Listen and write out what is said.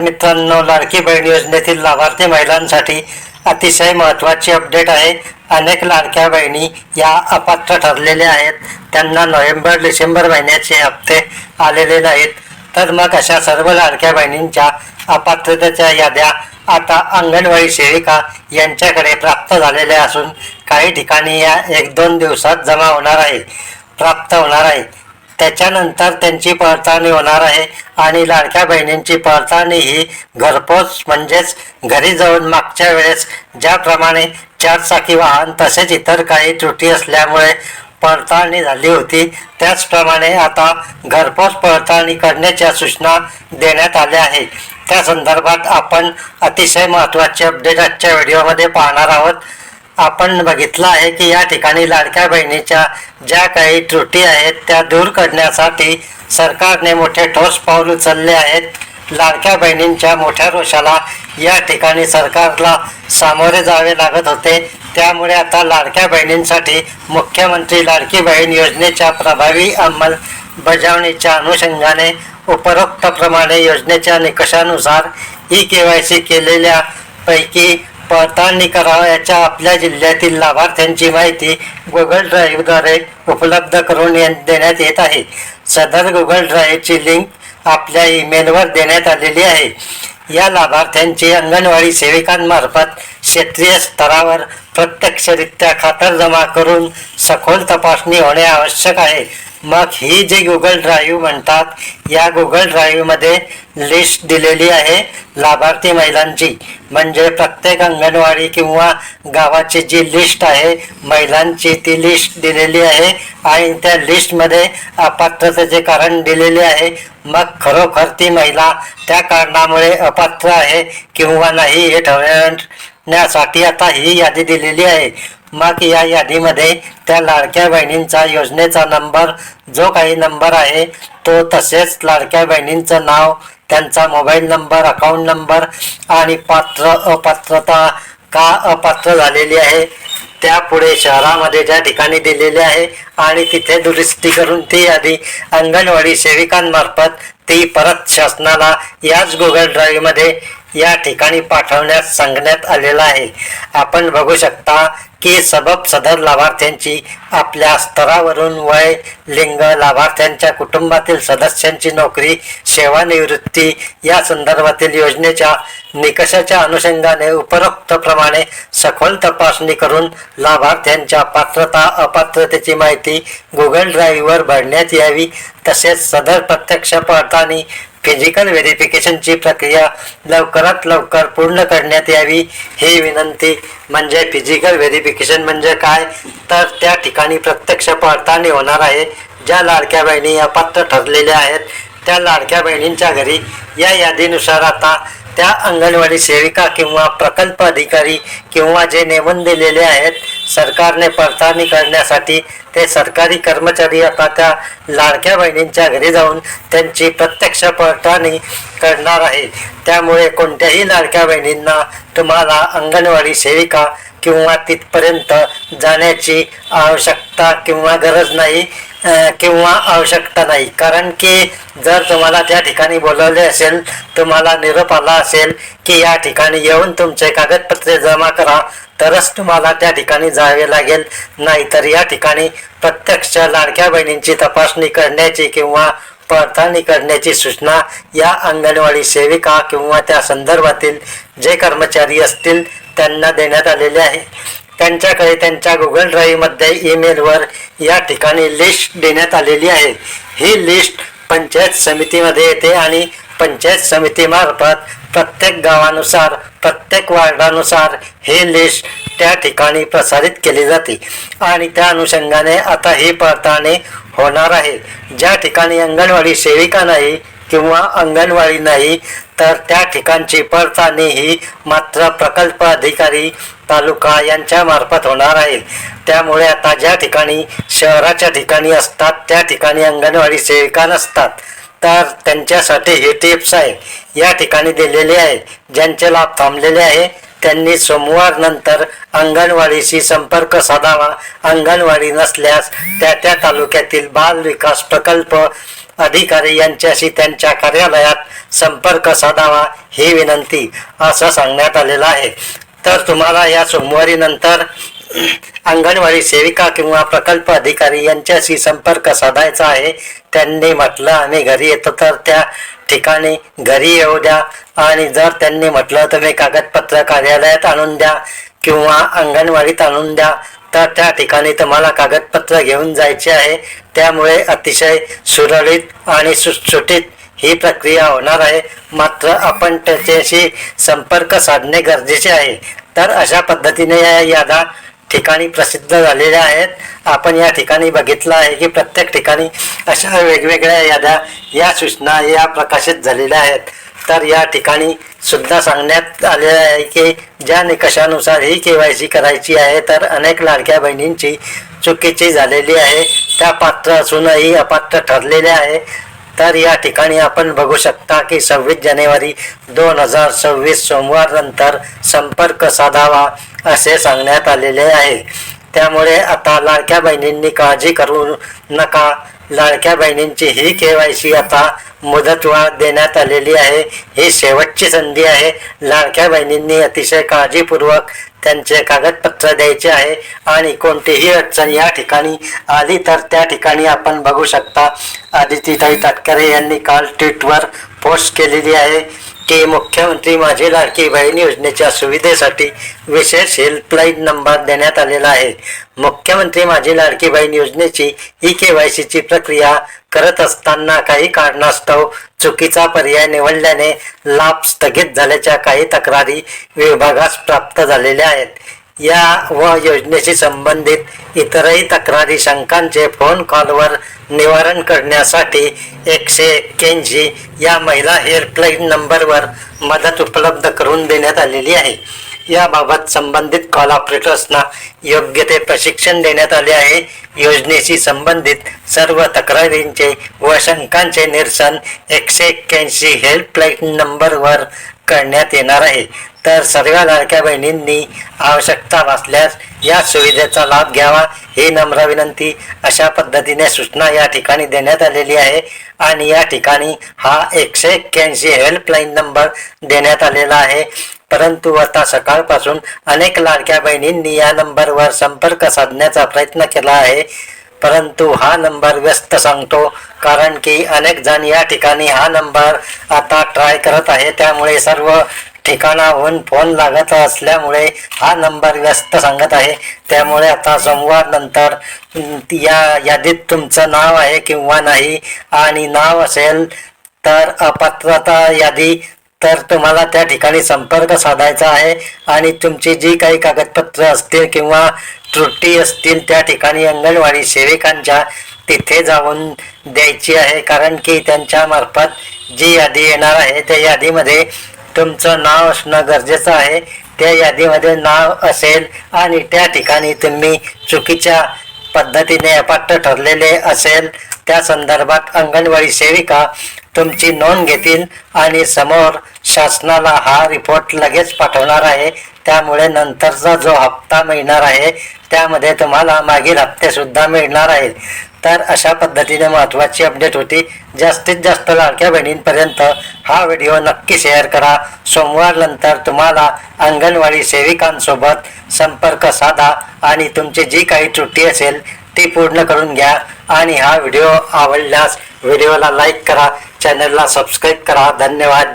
मित्रांनो लाडकी बहीण योजनेतील लाभार्थी महिलांसाठी अतिशय महत्त्वाची अपडेट आहे. अनेक लाडक्या बहिणी या अपात्र ठरलेल्या आहेत. त्यांना नोव्हेंबर डिसेंबर महिन्याचे हप्ते आलेले नाहीत. तर मग अशा सर्व लाडक्या बहिणींच्या अपात्रतेच्या याद्या आता अंगणवाडी सेविका यांच्याकडे प्राप्त झालेल्या असून काही ठिकाणी या एक दोन दिवसात जमा होणार आहे. प्राप्त होणार आहे. त्याच्यानंतर त्यांची पडताळणी होणार आहे आणि लाडक्या बहिणींची पडताळणी ही घरपोच म्हणजेच घरी जाऊन मागच्या वेळेस ज्याप्रमाणे चारचाकी वाहन तसेच इतर काही त्रुटी असल्यामुळे पडताळणी झाली होती. त्याचप्रमाणे आता घरपोच पडताळणी करण्याच्या सूचना देण्यात आल्या आहे त्या संदर्भात आपण अतिशय महत्त्वाचे अपडेट आजच्या व्हिडिओमध्ये पाहणार आहोत. आपण बघितलं आहे की या ठिकाणी लाडक्या बहिणीच्या ज्या काही त्रुटी आहेत त्या दूर करण्यासाठी सरकारने मोठे ठोस पाऊल उचलले आहेत. लाडक्या बहिणींच्या मोठ्या रोषाला या ठिकाणी सरकारला सामोरे जावे लागत होते. त्यामुळे आता लाडक्या बहिणींसाठी मुख्यमंत्री लाडकी बहीण योजनेच्या प्रभावी अंमलबजावणीच्या अनुषंगाने उपरोक्तप्रमाणे योजनेच्या निकषानुसार ई के वाय सी केलेल्या पैकी पडताळणी करावा याच्या आपल्या जिल्ह्यातील लाभार्थ्यांची माहिती गुगल ड्राईव्हद्वारे उपलब्ध करून ये- देण्यात येत आहे. सदर गुगल ड्राईव्हची लिंक आपल्या ईमेलवर देण्यात आलेली आहे. या लाभार्थ्यांची अंगणवाडी सेविकांमार्फत क्षेत्रीय स्तरावर प्रत्यक्षरित्या खातरजमा करून सखोल तपासणी होणे आवश्यक आहे. मग ही जी गुगल ड्राईव्ह म्हणतात या गुगल ड्राईव्हमध्ये लिस्ट दिलेली आहे लाभार्थी महिलांची. म्हणजे प्रत्येक अंगणवाडी किंवा गावाची जी लिस्ट आहे महिलांची ती लिस्ट दिलेली आहे आणि त्या लिस्टमध्ये अपात्रतेचे कारण दिलेले आहे. मग खरोखर ती महिला त्या कारणामुळे अपात्र आहे किंवा नाही हे ठरवण्यासाठी आता ही यादी दिलेली आहे. मग या यादीमध्ये त्या लाडक्या बहिणींचा योजनेचा नंबर जो काही नंबर आहे तो तसेच लाडक्या बहिणींचं नाव त्यांचा मोबाईल नंबर अकाउंट नंबर आणि पात्र अपात्रता का अपात्र झालेली आहे त्यापुढे शहरामध्ये ज्या ठिकाणी दिलेले आहे आणि तिथे दुरुस्ती करून ती यादी अंगणवाडी सेविकांमार्फत ती परत शासनाला याच गुगल ड्राईव्हमध्ये या ठिकाणी पाठवण्यास सांगण्यात आलेला आहे. आपण बघू शकता की सबब सदर लाभार्थ्यांची आपल्या स्तरावरून वय लिंग लाभार्थ्यांच्या कुटुंबातील सदस्यांची नोकरी सेवानिवृत्ती या संदर्भातील योजनेच्या निकषाच्या अनुषंगाने उपरोक्तप्रमाणे सखोल तपासणी करून लाभार्थ्यांच्या पात्रता अपात्रतेची माहिती गुगल ड्राईव्हवर भरण्यात यावी. तसेच सदर प्रत्यक्ष पडताळणी फिजिकल व्हेरिफिकेशनची प्रक्रिया लवकरात लवकर पूर्ण करण्यात यावी ही विनंती. म्हणजे फिजिकल व्हेरिफिकेशन म्हणजे काय? तर त्या ठिकाणी प्रत्यक्ष पडताळणी होणार आहे. ज्या लाडक्या बहिणी अपात्र ठरलेल्या आहेत त्या लाडक्या बहिणींच्या घरी या यादीनुसार आता त्या अंगणवाडी सेविका किंवा प्रकल्प अधिकारी किंवा जे नेमून दिलेले आहेत सरकारने पडताळणी करण्यासाठी ते सरकारी कर्मचारी आता त्या लाडक्या बहिणींच्या घरी जाऊन त्यांची प्रत्यक्ष पडताळणी करणार आहे. त्यामुळे कोणत्याही लाडक्या बहिणींना तुम्हाला अंगणवाडी सेविका किंवा तिथपर्यंत जाण्याची आवश्यकता किंवा गरज नाही. किंवा आवश्यकता नाही. कारण की जर तुम्हाला त्या ठिकाणी बोलवले असेल तुम्हाला निरोप आला असेल की या ठिकाणी येऊन तुमचे कागदपत्रे जमा करा तरच तुम्हाला त्या ठिकाणी जावे लागेल. नाहीतर या ठिकाणी प्रत्यक्ष लाडक्या बहिणींची तपासणी करण्याची किंवा पडताळणी करण्याची सूचना या अंगणवाडी सेविका किंवा त्या संदर्भातील जे कर्मचारी असतील त्यांना देण्यात आलेले आहे. त्यांच्याकडे त्यांच्या गुगल ड्राईव्हमध्ये ईमेलवर या ठिकाणी लिस्ट देण्यात आलेली आहे. ही लिस्ट पंचायत समितीमध्ये येते आणि पंचायत समितीमार्फत प्रत्येक गावानुसार प्रत्येक वार्डानुसार हे लिस्ट त्या ठिकाणी प्रसारित केली जाते. आणि त्या अनुषंगाने आता ही पडताळणी होणार आहे. ज्या ठिकाणी अंगणवाडी सेविका नाही किंवा अंगणवाडी नाही तर त्या ठिकाणची पडताळणी ही मात्र प्रकल्प अधिकारी तालुका यांच्या मार्फत होणार आहे. त्यामुळे आता ज्या ठिकाणी शहराच्या ठिकाणी असतात त्या ठिकाणी अंगणवाडी सेविका नसतात. तर त्यांच्यासाठी हे टिप्स आहे. या ठिकाणी दिलेले आहे. ज्यांचे लाभ थांबलेले आहे त्यांनी सोमवार नंतर अंगणवाडीशी संपर्क साधावा. अंगणवाडी नसल्यास त्या त्या तालुक्यातील बाल विकास प्रकल्प अधिकारी यांच्याशी त्यांच्या कार्यालयात संपर्क साधावा ही विनंती असं सांगण्यात आलेलं आहे. तर तुम्हाला या सोमवारी नंतर अंगणवाडी सेविका किंवा प्रकल्प अधिकारी यांच्याशी संपर्क साधायचा आहे. त्यांनी म्हटलं आम्ही घरी येतो तर त्या ठिकाणी घरी येऊ द्या आणि जर त्यांनी म्हटलं तुम्ही कागदपत्र कार्यालयात आणून द्या. किंवा अंगणवाडीत आणून द्या तर त्या ठिकाणी तुम्हाला कागदपत्र घेऊन जायचे आहे. त्यामुळे अतिशय सुरळीत आणि सुटसुटीत ही प्रक्रिया होणार आहे. मात्र आपण त्याच्याशी संपर्क साधणे गरजेचे आहे. तर अशा पद्धतीने या यादा ठिकाणी प्रसिद्ध झालेल्या आहेत. आपण या ठिकाणी बघितलं आहे की प्रत्येक ठिकाणी अशा वेगवेगळ्या याद्या या सूचना या प्रकाशित झालेल्या आहेत. तर या ठिकाणी सुद्धा सांगण्यात आलेलं आहे की ज्या निकषानुसार ही के वाय सी करायची आहे तर अनेक लाडक्या बहिणींची चुकीची झालेली आहे. त्या पात्र असूनही अपात्र ठरलेल्या आहे. तर या ठिकाणी आपण बघू शकता की सव्वीस जानेवारी दोन हजार सव्वीस सोमवार नंतर संपर्क साधावा असे सांगण्यात आलेले आहे. त्यामुळे आता लाडक्या बहिणींनी काळजी करू नका. लाडक्या बहिणींची ही के वाय सी आता मुदतवाढ देण्यात आलेली आहे. ही शेवटची संधी आहे. लाडक्या बहिणींनी अतिशय काळजीपूर्वक त्यांचे कागदपत्र द्यायचे आहे आणि कोणतीही अडचण या ठिकाणी आली तर त्या ठिकाणी आपण बघू शकता. आदितीताई तटकरे यांनी काल ट्विटवर पोस्ट केलेली आहे. की मुख्यमंत्री माझी लाडकी बहीण योजनेच्या सुविधेसाठी विशेष हेल्पलाईन नंबर देण्यात आलेला आहे. मुख्यमंत्री माझी लाडकी बहीण योजनेची ई के वाय सीची प्रक्रिया करत असताना काही कारणास्तव चुकीचा पर्याय निवडल्याने लाभ स्थगित झाल्याच्या काही तक्रारी विभागास प्राप्त झालेल्या आहेत. या व योजनेशी संबंधित इतरही तक्रारी शंकांचे फोन कॉलवर निवारण करण्यासाठी एकशे एक्क्याऐंशी या महिला हेल्पलाईन नंबरवर मदत उपलब्ध करून देण्यात आलेली आहे. याबाबत संबंधित कॉल ऑपरेटर्सना योग्य ते प्रशिक्षण देण्यात आले आहे. योजनेशी संबंधित सर्व तक्रारींचे व शंकांचे निरसन एकशे एक्क्याऐंशी हेल्पलाईन नंबरवर करण्यात येणार आहे. तर सर्व लाडक्या बहिणींनी आवश्यकता भासल्यास या सुविधेचा लाभ घ्यावा ही नम्र विनंती अशा पद्धतीने सूचना या ठिकाणी देण्यात आलेली आहे. आणि या ठिकाणी हा एकशे एक्क्याऐंशी हेल्पलाईन नंबर देण्यात आलेला आहे. परंतु आता सकाळपासून अनेक लाडक्या बहिणींनी या नंबरवर संपर्क साधण्याचा प्रयत्न केला आहे. परंतु हा नंबर व्यस्त सांगतो कारण की अनेक जण या ठिकाणी हा नंबर आता ट्राय करत आहे. त्यामुळे सर्व ठिकाणाहून फोन लागत असल्यामुळे हा नंबर व्यस्त सांगत आहे. त्यामुळे आता सोमवार नंतर या यादीत तुमचं नाव आहे किंवा नाही आणि नाव असेल तर अपात्रता यादी तर तुम्हाला त्या ठिकाणी संपर्क साधायचा आहे. आणि तुमची जी काही कागदपत्र असतील किंवा त्रुटी असतील त्या ठिकाणी अंगणवाडी सेविकांच्या तिथे जाऊन द्यायची आहे. कारण की त्यांच्या मार्फत जी यादी येणार आहे त्या यादीमध्ये तुमचं नाव असणं गरजेचं आहे. त्या यादीमध्ये नाव असेल आणि त्या ठिकाणी तुम्ही चुकीच्या पद्धतीने अपात्र ठरलेले असेल त्या संदर्भात अंगणवाडी सेविका तुमची नोंद घेतील आणि समोर शासनाला हा रिपोर्ट लगेच पाठवणार आहे. त्यामुळे नंतरचा जो हप्ता मिळणार आहे त्यामध्ये तुम्हाला मागील हप्ते सुद्धा मिळणार आहेत. तर अशा पद्धतीने महत्त्वाची अपडेट होती. जास्तीत जास्त लाडक्या बहिणींपर्यंत हा व्हिडिओ नक्की शेअर करा. सोमवार नंतर तुम्हाला अंगणवाडी सेविकांसोबत संपर्क साधा आणि तुमची जी काही त्रुटी असेल ती पूर्ण करून घ्या. आणि हा व्हिडिओ आवडल्यास व्हिडिओला लाईक करा. चॅनलला सबस्क्राईब करा. धन्यवाद.